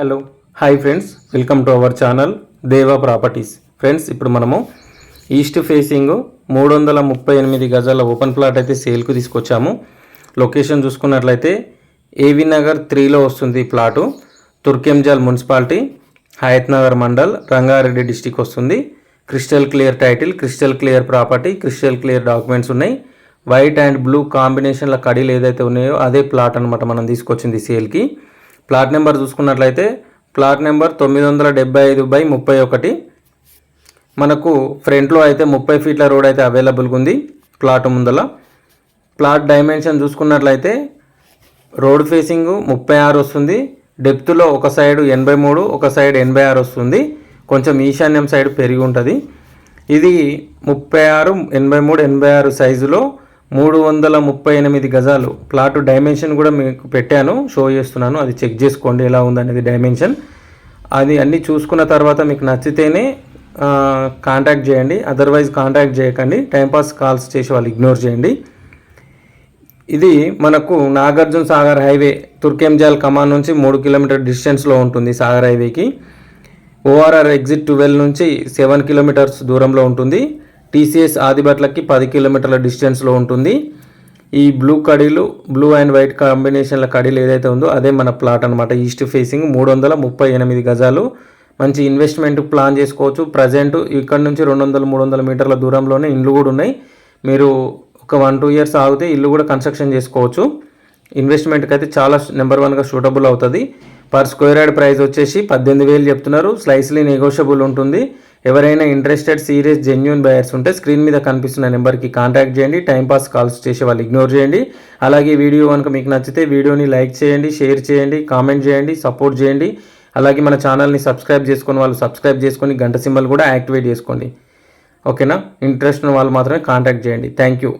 Hello hi friends welcome to our channel Deva properties friends ఇప్పుడు మనము east facing మూడు వందల ముప్పై ఎనిమిది గజాల ఓపెన్ ప్లాట్ అయితే సేల్కు తీసుకొచ్చాము. లొకేషన్ చూసుకున్నట్లయితే ఏవి నగర్ త్రీలో వస్తుంది ఈ plot Turkayamjal municipality Hayath Nagar mandal Rangareddy district వస్తుంది. Crystal clear title crystal clear property crystal clear documents ఉన్నాయి. వైట్ అండ్ బ్లూ కాంబినేషన్ల కడీలు ఏదైతే ఉన్నాయో అదే ప్లాట్ అనమాట మనం తీసుకొచ్చింది సేల్కి ప్లాట్ నెంబర్ చూసుకున్నట్లయితే ప్లాట్ నెంబర్ తొమ్మిది వందల డెబ్బై ఐదు బై ముప్పై ఒకటి. మనకు ఫ్రంట్లో అయితే ముప్పై ఫీట్ల రోడ్ అయితే అవైలబుల్గా ఉంది ప్లాట్ ముందల. ప్లాట్ డైమెన్షన్ చూసుకున్నట్లయితే రోడ్ ఫేసింగ్ ముప్పై ఆరు వస్తుంది. డెప్త్లో ఒక సైడ్ ఎనభై మూడు ఒక సైడ్ ఎనభై ఆరు వస్తుంది. కొంచెం ఈశాన్యం సైడ్ పెరిగి ఉంటుంది. ఇది ముప్పై ఆరు ఎనభై మూడు ఎనభై ఆరు సైజులో మూడు వందల ముప్పై ఎనిమిది గజాలు. ప్లాట్ డైమెన్షన్ కూడా మీకు పెట్టాను షో చేస్తున్నాను. అది చెక్ చేసుకోండి ఎలా ఉందనేది డైమెన్షన్. అది అన్నీ చూసుకున్న తర్వాత మీకు నచ్చితేనే కాంటాక్ట్ చేయండి. అదర్వైజ్ కాంటాక్ట్ చేయకండి. టైంపాస్ కాల్స్ చేసి వాళ్ళు ఇగ్నోర్ చేయండి. ఇది మనకు నాగార్జున సాగర్ హైవే తుర్కెంజాల్ కమాన్ నుంచి మూడు కిలోమీటర్ డిస్టెన్స్లో ఉంటుంది సాగర్ హైవేకి. ఓఆర్ఆర్ ఎగ్జిట్ ట్వెల్వ్ నుంచి సెవెన్ కిలోమీటర్స్ దూరంలో ఉంటుంది. టీసీఎస్ ఆదిబట్లకి పది కిలోమీటర్ల డిస్టెన్స్లో ఉంటుంది. ఈ బ్లూ కడీలు బ్లూ అండ్ వైట్ కాంబినేషన్ల కడీలు ఏదైతే ఉందో అదే మన ప్లాట్ అనమాట ఈస్ట్ ఫేసింగ్ మూడు వందల ముప్పై ఎనిమిది గజాలు. మంచి ఇన్వెస్ట్మెంట్ ప్లాన్ చేసుకోవచ్చు. ప్రజెంట్ ఇక్కడ నుంచి రెండు వందల మూడు వందల మీటర్ల దూరంలోనే ఇండ్లు కూడా ఉన్నాయి. మీరు ఒక వన్ టూ ఇయర్స్ ఆగితే ఇల్లు కూడా కన్స్ట్రక్షన్ చేసుకోవచ్చు. ఇన్వెస్ట్మెంట్కి అయితే చాలా నెంబర్ వన్గా సూటబుల్ అవుతుంది. పర్ స్క్వేర్ యార్డ్ ప్రైస్ వచ్చేసి పద్దెనిమిది వేలు చెప్తున్నారు. స్లైస్లీ నెగోషియబుల్ ఉంటుంది. ఎవరైనా ఇంట్రెస్టెడ్ సీరియస్ జెన్యున్ బయర్స్ ఉంటే స్క్రీన్ మీద కనిపిస్తున్న నెంబర్కి కాంటాక్ట్ చేయండి. టైంపాస్ కాల్స్ చేసే వాళ్ళు ఇగ్నోర్ చేయండి. అలాగే వీడియో కనుక మీకు నచ్చితే వీడియోని లైక్ చేయండి షేర్ చేయండి కామెంట్ చేయండి సపోర్ట్ చేయండి. అలాగే మన ఛానల్ని సబ్స్క్రైబ్ చేసుకొని వాళ్ళు సబ్స్క్రైబ్ చేసుకొని గంట సింబల్ కూడా యాక్టివేట్ చేసుకోండి. ఓకేనా ఇంట్రెస్ట్ ఉన్న వాళ్ళు మాత్రమే కాంటాక్ట్ చేయండి. Thank you